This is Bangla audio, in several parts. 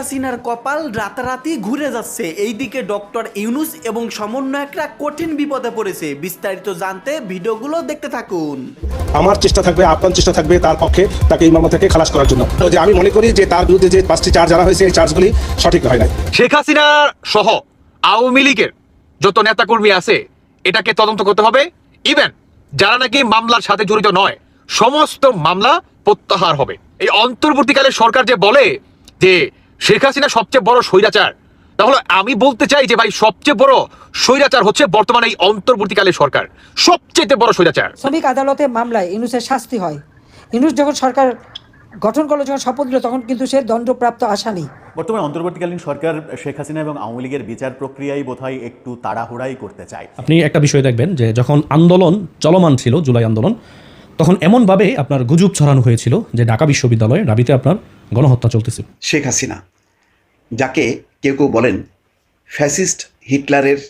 হাসিনার কপাল রাতারাতি ঘুরে যাচ্ছে। এইদিকে ডক্টর ইউনুস এবং সমন্বয়করা কঠিন বিপদে পড়েছে। বিস্তারিত জানতে ভিডিওগুলো দেখতে থাকুন। আমার চেষ্টা থাকবে আপনার চেষ্টা থাকবে তার পক্ষে তাকে এই মামলা থেকে খালাস করার জন্য। তো যে আমি মনে করি যে তার বিরুদ্ধে যে পাঁচটি চার্জ আনা হয়েছে এই চার্জগুলি সঠিক হয় নাই। শেখ হাসিনা সহ আওয়ামী লীগের যত নেতাকর্মী আছে এটাকে তদন্ত করতে হবে। ইভেন যারা নাকি মামলার সাথে জড়িত নয় সমস্ত মামলা প্রত্যাহার হবে। এই অন্তর্বর্তীকালে সরকার যে বলে যে শেখ হাসিনা সবচেয়ে বড় স্বৈরাচার। তাহলে আমি বলতে চাই যে ভাই সবচেয়ে বড় স্বৈরাচার হচ্ছে বর্তমানে এই অন্তর্বর্তীকালে সরকার। সবচেয়ে বড় স্বৈরাচার। শ্রমিক আদালতে মামলায় ইনুসের শাস্তি হয়। ইনুস যখন সরকার গঠন করল যখন শপথ নিল তখন কিন্তু সে দণ্ডপ্রাপ্ত আসামি। বর্তমানে অন্তর্বর্তীকালীন সরকার শেখ হাসিনা এবং আওয়ামী লীগের বিচার প্রক্রিয়াই বোধহয় একটু তাড়াহুড়াই করতে চায়। আপনি একটা বিষয় দেখবেন যে যখন আন্দোলন চলমান ছিল জুলাই আন্দোলন তখন এমনভাবে আপনার গুজব ছড়ানো হয়েছিল যে ঢাকা বিশ্ববিদ্যালয়ে রাবিতে আপনার গণহত্যা চলতেছে। শেখ হাসিনা যাকে কেউ কেউ বলেন ফ্যাসিস্ট হিটলারের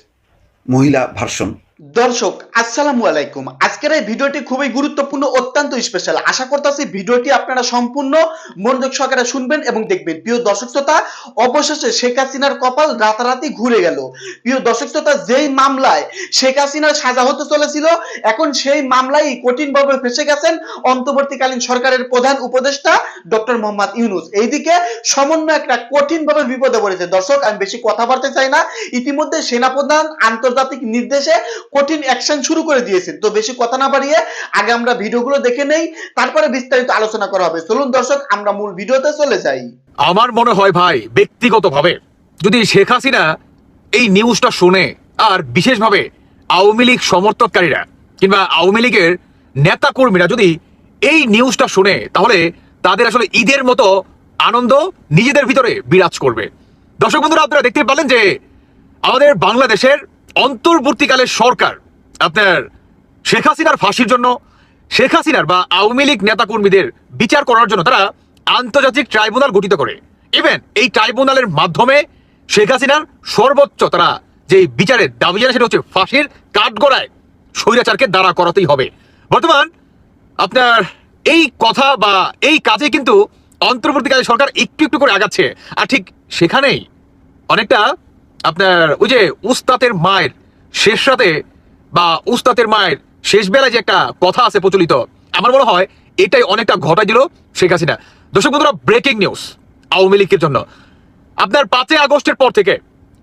মহিলা ভার্সন দর্শক, আসসালামু আলাইকুম। আজকের এই ভিডিওটি খুবই গুরুত্বপূর্ণ, অত্যন্ত স্পেশাল আশা করতেছি ভিডিওটি আপনারা সম্পূর্ণ মনোযোগ সহকারে শুনবেন এবং দেখবেন। প্রিয় দর্শক শ্রোতা, অবশেষে শেখ হাসিনার কপাল রাতারাতি ঘুরে গেল। প্রিয় দর্শক শ্রোতা, যেই মামলায় শেখ হাসিনার সাজা হতে চলেছিল, এখন সেই মামলায় কঠিনভাবে ফেসে গেছেন অন্তর্বর্তীকালীন সরকারের প্রধান উপদেষ্টা ডক্টর মোহাম্মদ ইউনুস। এইদিকে সমন্বয় সমন্বয়করা কঠিনভাবে বিপদে পড়েছে। দর্শক, আমি বেশি কথা বলতে চাই না। ইতিমধ্যে সেনাপ্রধান আন্তর্জাতিক নির্দেশে কঠিন অ্যাকশন শুরু করে দিয়েছেন। তো বেশি কথা না বাড়িয়ে আগে আমরা ভিডিওগুলো দেখে নেই, তারপরে বিস্তারিত আলোচনা করা হবে। চলুন দর্শক, আমরা মূল ভিডিওতে চলে যাই। আমার মনে হয় ভাই, ব্যক্তিগতভাবে যদি শেখ হাসিনা এই নিউজটা শুনে, আর বিশেষভাবে আওয়ামী লীগ সমর্থককারীরা কিংবা আওয়ামী লীগের নেতা কর্মীরা যদি এই নিউজটা শুনে, তাহলে তাদের আসলে ঈদের মতো আনন্দ নিজেদের ভিতরে বিরাজ করবে। দর্শক বন্ধুরা, আপনারা দেখতে পারলেন যে আমাদের বাংলাদেশের অন্তর্বর্তীকালের সরকার, আপনার শেখ হাসিনার ফাঁসির জন্য, শেখ হাসিনার বা আওয়ামী লীগ নেতাকর্মীদের বিচার করার জন্য তারা আন্তর্জাতিক ট্রাইব্যুনাল গঠিত করে। ইভেন এই ট্রাইব্যুনালের মাধ্যমে শেখ হাসিনার সর্বোচ্চ তারা যে বিচারের দাবি জানায় সেটা হচ্ছে ফাঁসির কাঠগড়ায় স্বৈরাচারকে দাঁড়া করাতেই হবে। বর্তমান আপনার এই কথা বা এই কাজে কিন্তু অন্তর্বর্তীকালে সরকার একটু একটু করে আগাচ্ছে। আর ঠিক সেখানেই অনেকটা আপনার ওই যে উস্তাতের মায়ের শেষ রাতে বা উস্তাতের মায়ের শেষ বেলায় যে একটা কথা আছে প্রচলিত, আমার মনে হয় এটাই অনেকটা ঘটাই দিল শেখ হাসিনা। দর্শক বন্ধুরা ব্রেকিং নিউজ আওয়ামী লীগের জন্য। আপনার পাঁচই আগস্টের পর থেকে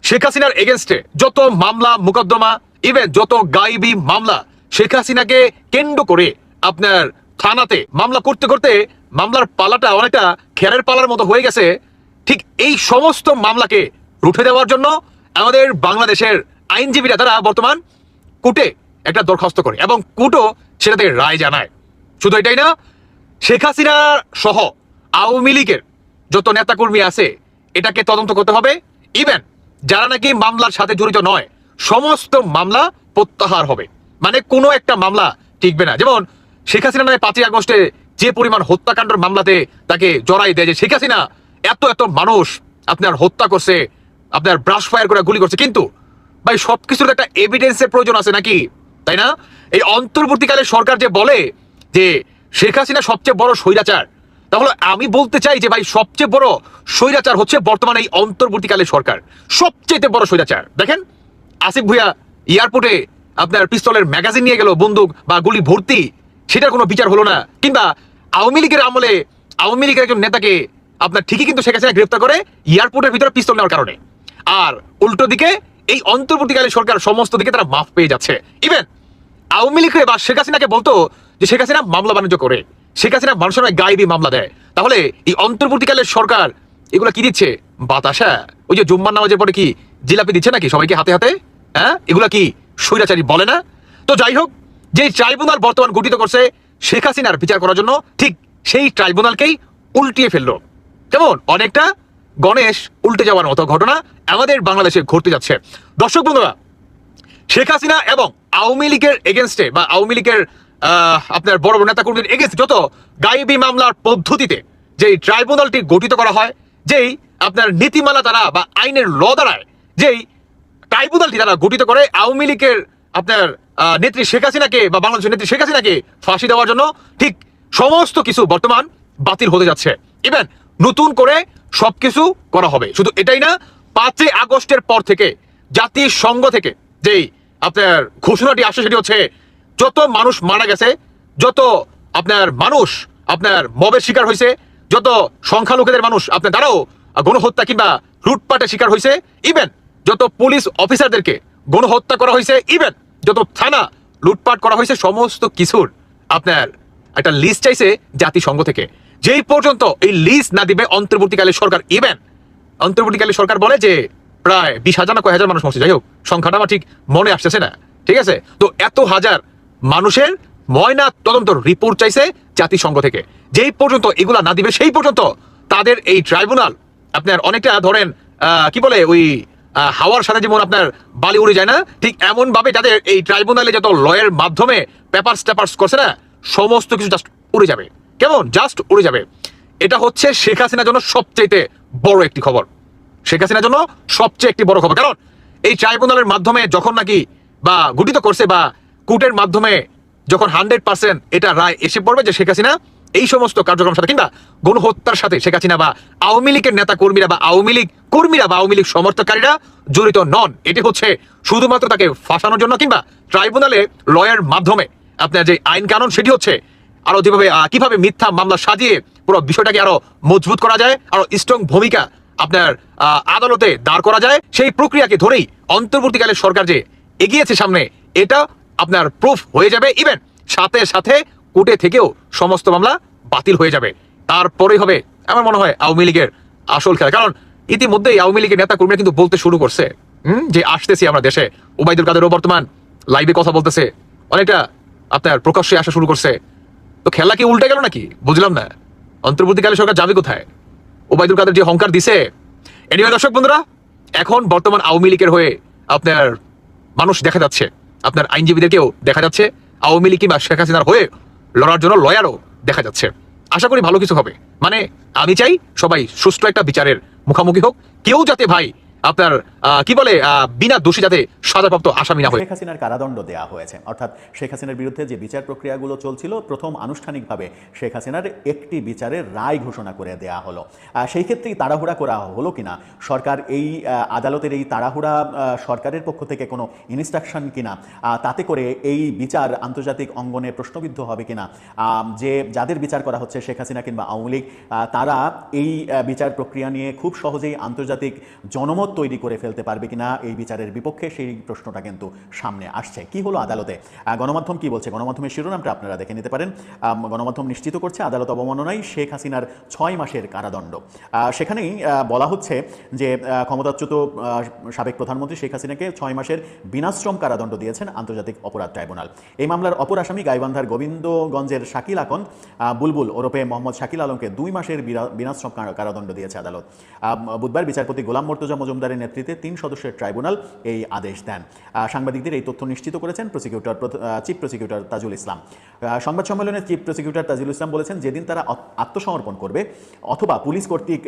শেখ হাসিনার এগেনস্টে যত মামলা, মোকদ্দমা ইভেন যত গাইবি মামলা, শেখ হাসিনাকে কেন্দ্র করে আপনার থানাতে মামলা করতে করতে মামলার পালাটা অনেকটা খেরের পালার মতো হয়ে গেছে। ঠিক এই সমস্ত মামলাকে রুখে দেওয়ার জন্য আমাদের বাংলাদেশের আইনজীবীরা তারা বর্তমান কোর্টে একটা দরখাস্ত করে এবং কোর্টও সেটাতে রায় জানায়। শুধু এটাই না, শেখ হাসিনা সহ আওয়ামী লীগের যত নেতাকর্মী আছে, এটাকে তদন্ত করতে হবে। ইভেন যারা নাকি মামলার সাথে জড়িত নয়, সমস্ত মামলা প্রত্যাহার হবে। মানে কোনো একটা মামলা টিকবে না। যেমন শেখ হাসিনা নয় পাঁচই আগস্টে যে পরিমাণ হত্যাকাণ্ডের মামলাতে তাকে জড়াই দেয় যে, শেখ হাসিনা, এত এত মানুষ আপনার হত্যা করছে আপনার ব্রাশ ফায়ার করে গুলি করছে। কিন্তু ভাই, সবকিছুর একটা এভিডেন্সের প্রয়োজন আছে নাকি? তাই না? এই অন্তর্বর্তীকালে সরকার যে বলে যে শেখ হাসিনা সবচেয়ে বড় স্বৈরাচার, তাহলে আমি বলতে চাই যে ভাই, সবচেয়ে বড় স্বৈরাচার হচ্ছে বর্তমানে এই অন্তর্বর্তীকালে সরকার। সবচেয়ে বড় স্বৈরাচার। দেখেন, আসিফ ভুইয়া এয়ারপোর্টে আপনার পিস্তলের ম্যাগাজিন নিয়ে গেল, বন্দুক বা গুলি ভর্তি, সেটার কোনো বিচার হলো না। কিংবা আওয়ামী লীগের আমলে, আওয়ামী লীগের একজন নেতাকে আপনার ঠিকই কিন্তু শেখ হাসিনা গ্রেপ্তার করে এয়ারপোর্টের ভিতরে পিস্তল নেওয়ার কারণে। আর উল্টো দিকে এই অন্তর্বর্তীকালে সরকার সমস্ত দিকে তারা মাফ পেয়ে যাচ্ছে। ইভেন আওয়ামী লীগ বা শেখ হাসিনাকে বলতো যে শেখ হাসিনা মামলা বাণিজ্য করে, শেখ হাসিনা মানুষের গায়েবী মামলা দেয়। তাহলে এই অন্তর্বর্তীকালের সরকার এগুলো কি দিচ্ছে? বাতাসা ওই যে জুম্মার নামাজের পরে কি জিলাপি দিচ্ছে নাকি সবাইকে হাতে হাতে? হ্যাঁ? এগুলা কি স্বৈরাচারী বলে না? তো যাই হোক, যে ট্রাইব্যুনাল বর্তমান গঠিত করছে শেখ হাসিনার বিচার করার জন্য ঠিক সেই ট্রাইব্যুনালকেই উল্টিয়ে ফেলল। কেমন? অনেকটা গণেশ উল্টে যাওয়ার মতো ঘটনা আমাদের বাংলাদেশে ঘটতে যাচ্ছে। দর্শক বন্ধুরা, শেখ হাসিনা এবং আওয়ামী লীগের এগেনস্টে বা আওয়ামী লীগের আপনার বড় বড় নেতা কর্মীদের এগেনস্ট যত গাইবি মামলার পদ্ধতিতে যেই ট্রাইব্যুনালটি গঠিত করা হয়, যেই আপনার নীতিমালা দ্বারা বা আইনের ল দ্বারায় যেই ট্রাইব্যুনালটি তারা গঠিত করে, আওয়ামী লীগের আপনার নেত্রী শেখ হাসিনাকে বা বাংলাদেশের নেত্রী শেখ হাসিনাকে ফাঁসি দেওয়ার জন্য ঠিক সমস্ত কিছু বর্তমান বাতিল হতে যাচ্ছে। ইভেন নতুন করে সবকিছু করা হবে। শুধু এটাই না, পাঁচই আগস্টের পর থেকে জাতিসংঘ থেকে যেই আপনার ঘোষণাটি আসে সেটি হচ্ছে, যত মানুষ মারা গেছে, যত আপনার মানুষ আপনার মবের শিকার হয়েছে, যত সংখ্যালঘুদের মানুষ আপনার দ্বারাও গণহত্যা কিংবা লুটপাটের শিকার হয়েছে ইভেন যত পুলিশ অফিসারদেরকে গণহত্যা করা হয়েছে ইভেন যত থানা লুটপাট করা হয়েছে, সমস্ত কিছুর আপনার একটা লিস্ট চাইছে জাতিসংঘ থেকে। যেই পর্যন্ত এই লিস্ট না দিবে, অন্তর্বর্তীকালে সরকার ইভেন অন্তর্বর্তীকালে সরকার বলে যে প্রায় বিশ হাজার না কয় হাজার মানুষ মরছে। যাই হোক সংখ্যাটা আমার ঠিক মনে আসতেছে না, ঠিক আছে? তো এত হাজার মানুষের ময়না তদন্ত রিপোর্ট চাইছে জাতিসংঘ থেকে। যেই পর্যন্ত এগুলা না দিবে, সেই পর্যন্ত তাদের এই ট্রাইব্যুনাল আপনার অনেকটা ধরেন কি বলে ওই হাওয়ার সাথে যেমন আপনার বালি উড়ে যায় না, ঠিক এমন ভাবে যাদের এই ট্রাইব্যুনালে যত লয়ের মাধ্যমে পেপার স্টেপার্স করছে না, সমস্ত কিছু জাস্ট উড়ে যাবে। কেমন? জাস্ট উড়ে যাবে। এটা হচ্ছে শেখ হাসিনার জন্য সবচেয়ে বড় একটি খবর। শেখ হাসিনার জন্য সবচেয়ে একটি বড় খবর। কারণ এই ট্রাইব্যুনালের মাধ্যমে যখন নাকি বা গঠিত করছে বা কোর্টের মাধ্যমে যখন হান্ড্রেড পার্সেন্ট এটা রায় এসে পড়বে যে শেখ হাসিনা এই সমস্ত কার্যক্রমের সাথে কিংবা গণহত্যার সাথে শেখ হাসিনা বা আওয়ামী লীগের নেতা কর্মীরা বা আওয়ামী লীগ কর্মীরা বা আওয়ামী লীগ সমর্থকারীরা জড়িত নন। এটি হচ্ছে শুধুমাত্র তাকে ফাঁসানোর জন্য কিংবা ট্রাইব্যুনালে লয়ের মাধ্যমে। আপনার যে আইন কানুন সেটি হচ্ছে আরও যেভাবে কীভাবে মিথ্যা মামলা সাজিয়ে পুরো বিষয়টাকে আরও মজবুত করা যায় আরও স্ট্রং ভূমিকা আপনার আদালতে দাঁড় করা যায় সেই প্রক্রিয়াকে ধরেই অন্তর্বর্তীকালে সরকার যে এগিয়েছে সামনে এটা আপনার প্রুফ হয়ে যাবে। ইভেন সাথে সাথে কোর্টে থেকেও সমস্ত মামলা বাতিল হয়ে যাবে। তারপরেই হবে আমার মনে হয় আওয়ামী লীগের আসল খেলা। কারণ ইতিমধ্যেই আওয়ামী লীগের নেতা কর্মীরা কিন্তু বলতে শুরু করছে হুম, যে আসতেছি আমরা দেশে। ওবায়দুল কাদেরও বর্তমান লাইভে কথা বলতেছে। অনেকটা আপনার প্রকাশ্যে আসা শুরু করছে। তো খেলা কি উল্টে গেল নাকি? বুঝলাম না। অন্তর্বর্তীকালে সরকার যাবে কোথায়? ওবায়দুল কাদের যে হংকার দিছে। এনিওয়ে দর্শক বন্ধুরা, এখন বর্তমান আওয়ামী লীগের হয়ে আপনার মানুষ দেখা যাচ্ছে। আপনার আইনজীবীদেরকেও দেখা যাচ্ছে। আওয়ামী লীগ কিংবা শেখ হাসিনার হয়ে লড়ার জন্য লয়ারও দেখা যাচ্ছে। আশা করি ভালো কিছু হবে। মানে আমি চাই সবাই সুষ্ঠু একটা বিচারের মুখোমুখি হোক। কেউ যাতে ভাই আপনার কি বলে বিনা দোষী যাতে সাজাপ্রাপ্ত আসামি না হয়। শেখ হাসিনার কারাদণ্ড দেওয়া হয়েছে। অর্থাৎ শেখ হাসিনার বিরুদ্ধে যে বিচার প্রক্রিয়াগুলো চলছিল, প্রথম আনুষ্ঠানিকভাবে শেখ হাসিনার একটি বিচারের রায় ঘোষণা করে দেওয়া হলো। সেই ক্ষেত্রেই তাড়াহুড়া করা হলো কিনা? সরকার এই আদালতের এই তাড়াহুড়া সরকারের পক্ষ থেকে কোনো ইনস্ট্রাকশন কিনা? তাতে করে এই বিচার আন্তর্জাতিক অঙ্গনে প্রশ্নবিদ্ধ হবে কিনা? যে, যাদের বিচার করা হচ্ছে শেখ হাসিনা কিংবা আওয়ামী লীগ তারা এই বিচার প্রক্রিয়া নিয়ে খুব সহজেই আন্তর্জাতিক জনমত তৈরি করে ফেলতে পারবে কিনা এই বিচারের বিপক্ষে সেই প্রশ্নটা কিন্তু সামনে আসছে। কি হলো আদালতে? গণমাধ্যম কি বলছে? গণমাধ্যমের শিরোনামটা আপনারা দেখে নিতে পারেন। গণমাধ্যম নিশ্চিত করছে আদালত অবমাননায় শেখ হাসিনার ছয় মাসের কারাদণ্ড। সেখানেই বলা হচ্ছে যে ক্ষমতাচ্যুত সাবেক প্রধানমন্ত্রী শেখ হাসিনাকে ছয় মাসের বিনাশ্রম কারাদণ্ড দিয়েছেন আন্তর্জাতিক অপরাধ ট্রাইব্যুনাল। এই মামলার অপর আসামি গাইবান্ধার গোবিন্দগঞ্জের শাকিল আকন। বুলবুল ওরফে মোহাম্মদ শাকিল আলমকে দুই মাসের বিনাশ্রম কারাদণ্ড দিয়েছে আদালত। বুধবার বিচারপতি গোলাম মর্তুজা মজুমদারের নেতৃত্বে তিন সদস্যের ট্রাইব্যুনাল এই আদেশ দেন। সাংবাদিকদের এই তথ্য নিশ্চিত করেছেন prosecutor chief prosecutor Tajul Islam. সংবাদ সম্মেলনে চিফ প্রসিকিউটর তাজুল ইসলাম বলেছেন, যেদিন তারা আত্মসমর্পণ করবে অথবা পুলিশ কর্তৃক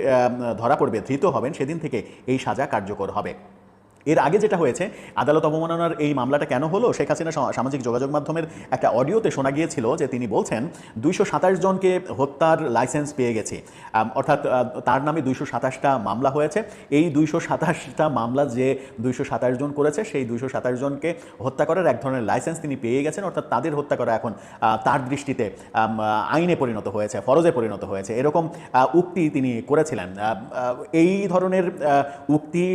ধরা পড়বে, ধৃত হবেন, সেদিন থেকে এই সাজা কার্যকর হবে। এর আগে যেটা হয়েছে, আদালত অবমাননার এই মামলাটা কেন হলো? শেখ হাসিনা সামাজিক যোগাযোগ মাধ্যমের একটা অডিওতে শোনা গিয়েছিল যে তিনি বলছেন, দুইশো সাতাশ জনকে হত্যার লাইসেন্স পেয়ে গেছি। অর্থাৎ তার নামে দুইশো সাতাশটা মামলা হয়েছে। এই দুইশো সাতাশটা মামলা যে দুইশো সাতাশ জন করেছে, সেই দুইশো সাতাশ জনকে হত্যা করার এক ধরনের লাইসেন্স তিনি পেয়ে গেছেন। অর্থাৎ তাদের হত্যা করা এখন তার দৃষ্টিতে আইনে পরিণত হয়েছে, ফরজে পরিণত হয়েছে। এরকম উক্তি তিনি করেছিলেন। এই ধরনের উক্তি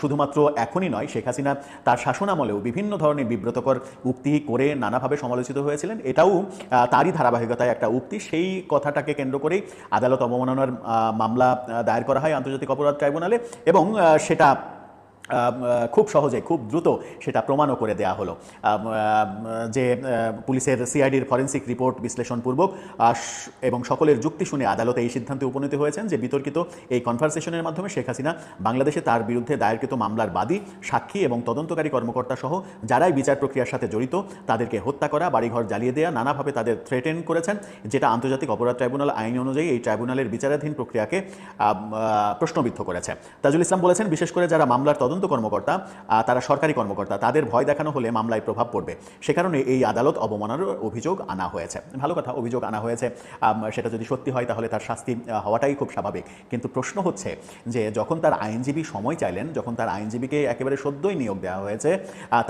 শুধুমাত্র এখনই নয়, শেখ হাসিনা তার শাসন আমলেও বিভিন্ন ধরনের বিব্রতকর উক্তি করে নানাভাবে সমালোচিত হয়েছিলেন। এটাও তারই ধারাবাহিকতায় একটা উক্তি। সেই কথাটাকে কেন্দ্র করেই আদালত অবমাননার মামলা দায়ের করা হয় আন্তর্জাতিক অপরাধ ট্রাইব্যুনালে এবং সেটা খুব সহজে, খুব দ্রুত সেটা প্রমাণও করে দেয়া হলো। যে পুলিশের সিআইডির ফরেন্সিক রিপোর্ট বিশ্লেষণপূর্বক এবং সকলের যুক্তি শুনে আদালতে এই সিদ্ধান্তে উপনীত হয়েছেন যে বিতর্কিত এই কনভারসেশনের মাধ্যমে শেখ হাসিনা বাংলাদেশে তার বিরুদ্ধে দায়েরকৃত মামলার বাদী, সাক্ষী এবং তদন্তকারী কর্মকর্তা সহ যারাই বিচার প্রক্রিয়ার সাথে জড়িত, তাদেরকে হত্যা করা, বাড়িঘর জ্বালিয়ে দেওয়া নানাভাবে তাদের থ্রেটেন করেছেন, যেটা আন্তর্জাতিক অপরাধ ট্রাইব্যুনাল আইন অনুযায়ী এই ট্রাইব্যুনালের বিচারাধীন প্রক্রিয়াকে প্রশ্নবিদ্ধ করেছে। তাজুল ইসলাম বলেছেন, বিশেষ করে যারা মামলার তদন্ত তদন্ত কর্মকর্তা তারা সরকারি কর্মকর্তা তাদের ভয় দেখানো হলে মামলায় প্রভাব পড়বে। সে কারণে এই আদালত অবমাননার অভিযোগ আনা হয়েছে। ভালো কথা অভিযোগ আনা হয়েছে। সেটা যদি সত্যি হয় তাহলে তার শাস্তি হওয়াটাই খুব স্বাভাবিক। কিন্তু প্রশ্ন হচ্ছে যে যখন তার আইনজীবী সময় চাইলেন যখন তার আইনজীবীকে একেবারে সদ্যই নিয়োগ দেওয়া হয়েছে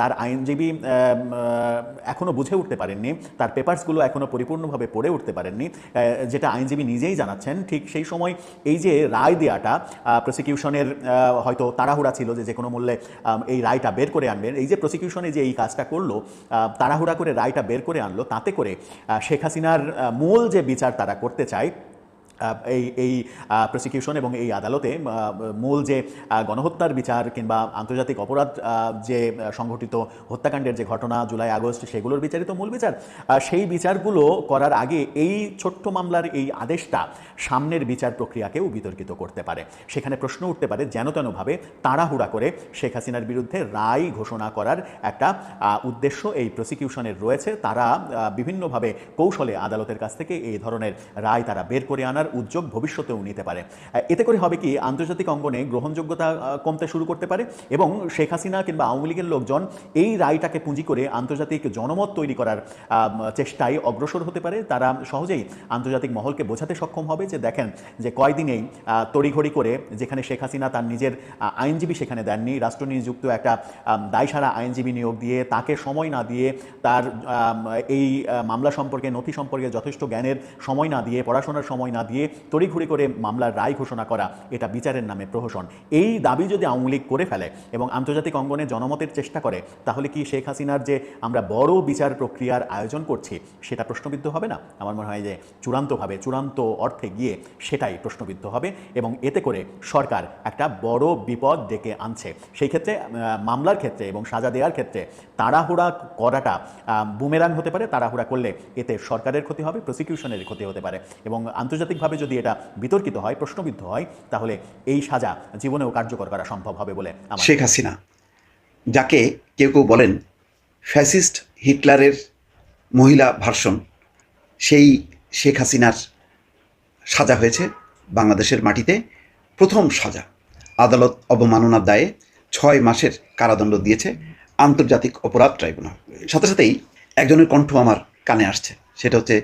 তার আইনজীবী আম, আহ, এখনও বুঝে উঠতে পারেননি তার পেপার্সগুলো এখনও পরিপূর্ণভাবে পড়ে উঠতে পারেননি যেটা আইনজীবী নিজেই জানাচ্ছেন ঠিক সেই সময় এই যে রায় দেওয়াটা প্রসিকিউশনের হয়তো তাড়াহুড়া ছিল যে কোনো মূল্যে এই রায়টা বের করে আনবেন। এই যে প্রসিকিউশনে যে এই কাজটা করল তাড়াহুড়া করে রায়টা বের করে আনলো, তাতে করে শেখ হাসিনার মূল যে বিচার তারা করতে চায় এই এই প্রসিকিউশন এবং এই আদালতে মূল যে গণহত্যার বিচার কিংবা আন্তর্জাতিক অপরাধ যে সংঘটিত হত্যাকাণ্ডের যে ঘটনা জুলাই আগস্ট, সেগুলোর বিচারিত মূল বিচার সেই বিচারগুলো করার আগে এই ছোট্ট মামলার এই আদেশটা সামনের বিচার প্রক্রিয়াকেও বিতর্কিত করতে পারে। সেখানে প্রশ্ন উঠতে পারে, যেন তেনভাবে তাড়াহুড়া করে শেখ হাসিনার বিরুদ্ধে রায় ঘোষণা করার একটা উদ্দেশ্য এই প্রসিকিউশনের রয়েছে। তারা বিভিন্নভাবে কৌশলে আদালতের কাছ থেকে এই ধরনের রায় তারা বের করে আনার উদ্যোগ ভবিষ্যতেও নিতে পারে। এতে করে হবে কি, আন্তর্জাতিক অঙ্গনে গ্রহণযোগ্যতা কমতে শুরু করতে পারে এবং শেখ হাসিনা কিংবা আওয়ামী লীগের লোকজন এই রায়টাকে পুঁজি করে আন্তর্জাতিক জনমত তৈরি করার চেষ্টায় অগ্রসর হতে পারে। তারা সহজেই আন্তর্জাতিক মহলকে বোঝাতে সক্ষম হবে যে, দেখেন যে কয়দিনেই তড়িঘড়ি করে যেখানে শেখ হাসিনা তার নিজের আইনজীবী সেখানে দেননি রাষ্ট্র নিযুক্ত একটা দায়সারা আইনজীবী নিয়োগ দিয়ে তাকে সময় না দিয়ে তার এই মামলা সম্পর্কে, নথি সম্পর্কে যথেষ্ট জ্ঞানের সময় না দিয়ে, পড়াশোনার সময় না দিয়ে তড়িঘড়ি করে মামলার রায় ঘোষণা করা, এটা বিচারের নামে প্রহসন। এই দাবি যদি আওয়ামী করে ফেলে এবং আন্তর্জাতিক অঙ্গনে জনমতের চেষ্টা করে, তাহলে কি শেখ হাসিনার যে আমরা বড় বিচার প্রক্রিয়ার আয়োজন করছি, সেটা প্রশ্নবিদ্ধ হবে না? আমার মনে হয় যে চূড়ান্তভাবে, চূড়ান্ত অর্থে গিয়ে সেটাই প্রশ্নবিদ্ধ হবে এবং এতে করে সরকার একটা বড় বিপদ ডেকে আনছে। সেই ক্ষেত্রে মামলার ক্ষেত্রে এবং সাজা দেওয়ার ক্ষেত্রে তাড়াহুড়া করাটা বুমেরাং হতে পারে, তাড়াহুড়া করলে এতে সরকারের ক্ষতি হবে প্রসিকিউশনের ক্ষতি হতে পারে এবং আন্তর্জাতিকভাবে যদি এটা বিতর্কিত হয়, প্রশ্নবিদ্ধ হয়, তাহলে এই সাজা জীবনেও কার্যকর করা সম্ভব হবে বলে শেখ হাসিনা, যাকে কেউ কেউ বলেন ফ্যাসিস্ট হিটলারের মহিলা ভার্সন, সেই শেখ হাসিনার সাজা হয়েছে বাংলাদেশের মাটিতে প্রথম সাজা। আদালত অবমাননার দায়ে ছয় মাসের কারাদণ্ড দিয়েছে আন্তর্জাতিক অপরাধ ট্রাইব্যুনাল। সাথে সাথেই একজনের কণ্ঠ আমার কানে আসছে, সেটা হচ্ছে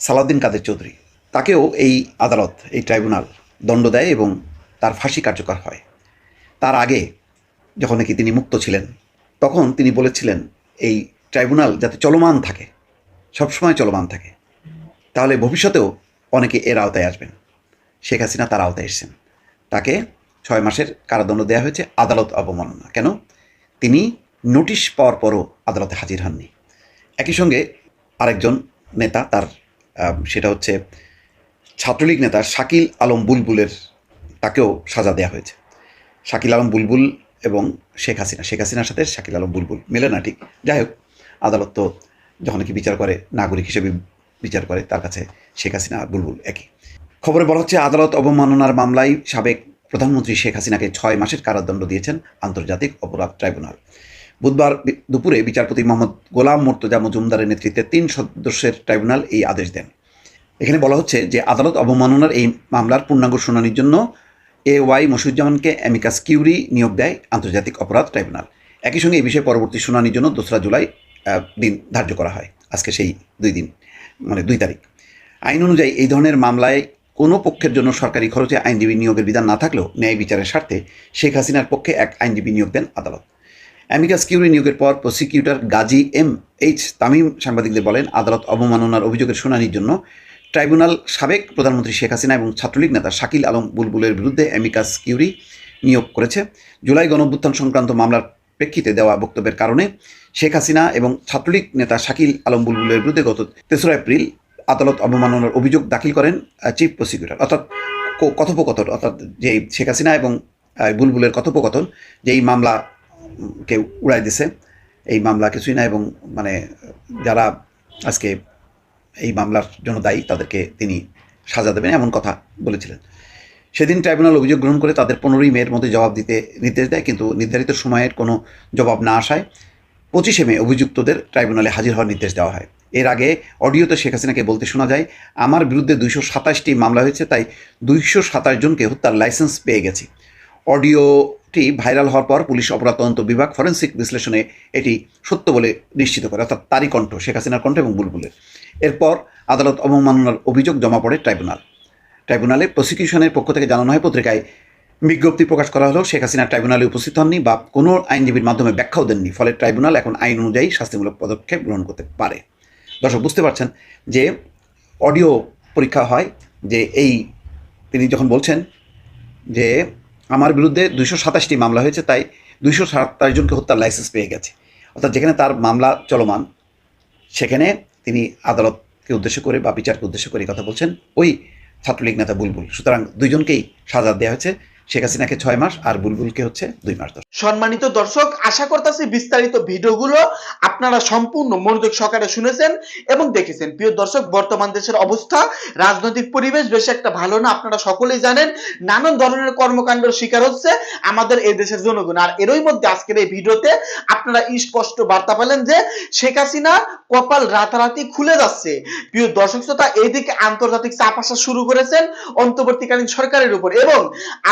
সালাউদ্দিন কাদের চৌধুরী। তাকেও এই আদালত, এই ট্রাইব্যুনাল দণ্ড দেয় এবং তার ফাঁসি কার্যকর হয়। তার আগে যখন নাকি তিনি মুক্ত ছিলেন, তখন তিনি বলেছিলেন, এই ট্রাইব্যুনাল যাতে চলমান থাকে, সবসময় চলমান থাকে, তাহলে ভবিষ্যতেও অনেকে এর আওতায় আসবেন। শেখ হাসিনা তার আওতায় এসেছেন। তাকে ছয় মাসের কারাদণ্ড দেওয়া হয়েছে আদালত অবমাননা। কেন? তিনি নোটিশ পাওয়ার পরও আদালতে হাজির হননি। একই সঙ্গে আরেকজন নেতা তার সেটা হচ্ছে ছাত্রলীগ নেতা শাকিল আলম বুলবুলের তাকেও সাজা দেওয়া হয়েছে। শাকিল আলম বুলবুল এবং শেখ হাসিনা, শেখ হাসিনার সাথে শাকিল আলম বুলবুল মেলে না, ঠিক। যাই হোক, আদালত তো যখন কি বিচার করে, নাগরিক হিসেবে বিচার করে, তার কাছে শেখ হাসিনা বুলবুল একই। খবরে বলা হচ্ছে, আদালত অবমাননার মামলায় সাবেক প্রধানমন্ত্রী শেখ হাসিনাকে ছয় মাসের কারাদণ্ড দিয়েছেন আন্তর্জাতিক অপরাধ ট্রাইব্যুনাল। বুধবার দুপুরে বিচারপতি মোহাম্মদ গোলাম মোর্তজা মজুমদারের নেতৃত্বে তিন সদস্যের ট্রাইব্যুনাল এই আদেশ দেন। এখানে বলা হচ্ছে যে আদালত অবমাননার এই মামলার পূর্ণাঙ্গ শুনানির জন্য এ ওয়াই মসিউজ্জামানকে অ্যামিকাস কিউরি নিয়োগ দেয় আন্তর্জাতিক অপরাধ ট্রাইব্যুনাল। একই সঙ্গে এই বিষয়ে পরবর্তী শুনানির জন্য দোসরা জুলাই দিন ধার্য করা হয়। আজকে সেই দুই দিন মানে দুই তারিখ। আইন অনুযায়ী এই ধরনের মামলায় কোনো পক্ষের জন্য সরকারি খরচে আইনজীবী নিয়োগের বিধান না থাকলেও ন্যায় বিচারের স্বার্থে শেখ হাসিনার পক্ষে এক আইনজীবী নিয়োগ দেন আদালত। অ্যামিকাস কিউরি নিয়োগের পর prosecutor Gazi M H Tamim সাংবাদিকদের বলেন, আদালত অবমাননার অভিযোগের শুনানির জন্য ট্রাইব্যুনাল সাবেক প্রধানমন্ত্রী শেখ হাসিনা এবং ছাত্রলীগ নেতা শাকিল আলম বুলবুলের বিরুদ্ধে অ্যামিকাস কিউরি নিয়োগ করেছে। জুলাই গণভ্যুত্থান সংক্রান্ত মামলার প্রেক্ষিতে দেওয়া বক্তব্যের কারণে শেখ হাসিনা এবং ছাত্রলীগ নেতা শাকিল আলম বুলবুলের বিরুদ্ধে গত তেসরা এপ্রিল আদালত অবমাননার অভিযোগ দাখিল করেন চিফ প্রসিকিউটর অর্থাৎ কথোপকথন, অর্থাৎ যে শেখ হাসিনা এবং বুলবুলের কথোপকথন যে এই মামলা কেউ উড়াই দিছে, এই মামলা কিছুই না এবং মানে যারা আজকে এই মামলার জন্য দায়ী, তাদেরকে তিনি সাজা দেবেন এমন কথা বলেছিলেন। সেদিন ট্রাইব্যুনাল অভিযোগ গ্রহণ করে তাদের পনেরোই মেয়ের মধ্যে জবাব দিতে নির্দেশ দেয়, কিন্তু নির্ধারিত সময়ের কোনো জবাব না আসায় পঁচিশে মে অভিযুক্তদের ট্রাইব্যুনালে হাজির হওয়ার নির্দেশ দেওয়া হয়। এর আগে অডিওতে শেখ হাসিনাকে বলতে শোনা যায়, আমার বিরুদ্ধে দুইশো সাতাশটি মামলা হয়েছে, তাই দুইশো সাতাশ জনকে হত্যার লাইসেন্স পেয়ে গেছি। অডিওটি ভাইরাল হওয়ার পর পুলিশ অপরাধ তদন্ত বিভাগ ফরেন্সিক বিশ্লেষণে এটি সত্য বলে নিশ্চিত করে, অর্থাৎ তারই কণ্ঠ, শেখ হাসিনার কণ্ঠ এবং বুলবুলের। এরপর আদালত অবমাননার অভিযোগ জমা পড়ে ট্রাইব্যুনাল। ট্রাইব্যুনালে প্রসিকিউশনের পক্ষ থেকে জানানো হয়, পত্রিকায় বিজ্ঞপ্তি প্রকাশ করা হলো, শেখ হাসিনা ট্রাইব্যুনালে উপস্থিত হননি বা কোনো আইনজীবীর মাধ্যমে ব্যাখ্যাও দেননি, ফলে ট্রাইব্যুনাল এখন আইন অনুযায়ী শাস্তিমূলক পদক্ষেপ গ্রহণ করতে পারে। দর্শক, বুঝতে পারছেন যে অডিও পরীক্ষা হয় যে এই তিনি যখন বলছেন যে আমার বিরুদ্ধে দুইশো সাতাশটি মামলা হয়েছে, তাই দুইশো সাতাশ জনকে হত্যার লাইসেন্স পেয়ে গেছে। অর্থাৎ যেখানে তার মামলা চলমান, সেখানে তিনি আদালতকে উদ্দেশ্য করে বা বিচারকে উদ্দেশ্য করে কথা বলছেন। ওই ছাত্রলীগ নেতা বুলবুল। সুতরাং দুইজনকেই সাজা দেওয়া হয়েছে। শেখ হাসিনাকে ছয় মাস আর বুলবুলকে হচ্ছে দুই মাস দশ। সম্মানিত দর্শক, আশা করতেছি বিস্তারিত ভিডিওগুলো আপনারা সম্পূর্ণ মনোযোগ সহকারে শুনেছেন এবং দেখেছেন। প্রিয় দর্শক, বর্তমান দেশের অবস্থা, রাজনৈতিক পরিবেশ বেশ একটা ভালো না, আপনারা সকলেই জানেন, নানান ধরনের কর্মকাণ্ডের শিকার হচ্ছে আমাদের এই দেশের জনগণ। আর এরই মধ্যে আজকের এই ভিডিওতে আপনারা স্পষ্ট বার্তা পেলেন যে শেখ হাসিনা কপাল রাতারাতি খুলে যাচ্ছে। প্রিয় দর্শক শ্রোতা, এইদিকে আন্তর্জাতিক চাপ আসা শুরু করেছেন অন্তর্বর্তীকালীন সরকারের উপর এবং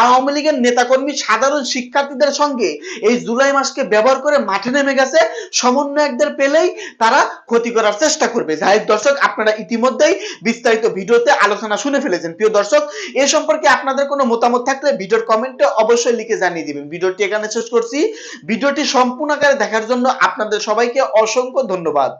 আওয়ামী লীগের নেতাকর্মী সাধারণ শিক্ষার্থীদের সঙ্গে এই জুলাই মাসকে ব্যবহার করে মাঠে নেমে গেছে। সমন্বয়কদের পেলেই তারা ক্ষতি করার চেষ্টা করবে। যাই দর্শক, আপনারা ইতিমধ্যেই বিস্তারিত ভিডিওতে আলোচনা শুনে ফেলেছেন। প্রিয় দর্শক, এ সম্পর্কে আপনাদের কোনো মতামত থাকলে ভিডিওর কমেন্টে অবশ্যই লিখে জানিয়ে দিবেন। ভিডিওটি এখানে শেষ করছি। ভিডিওটি সম্পূর্ণ আকারে দেখার জন্য আপনাদের সবাইকে অসংখ্য ধন্যবাদ।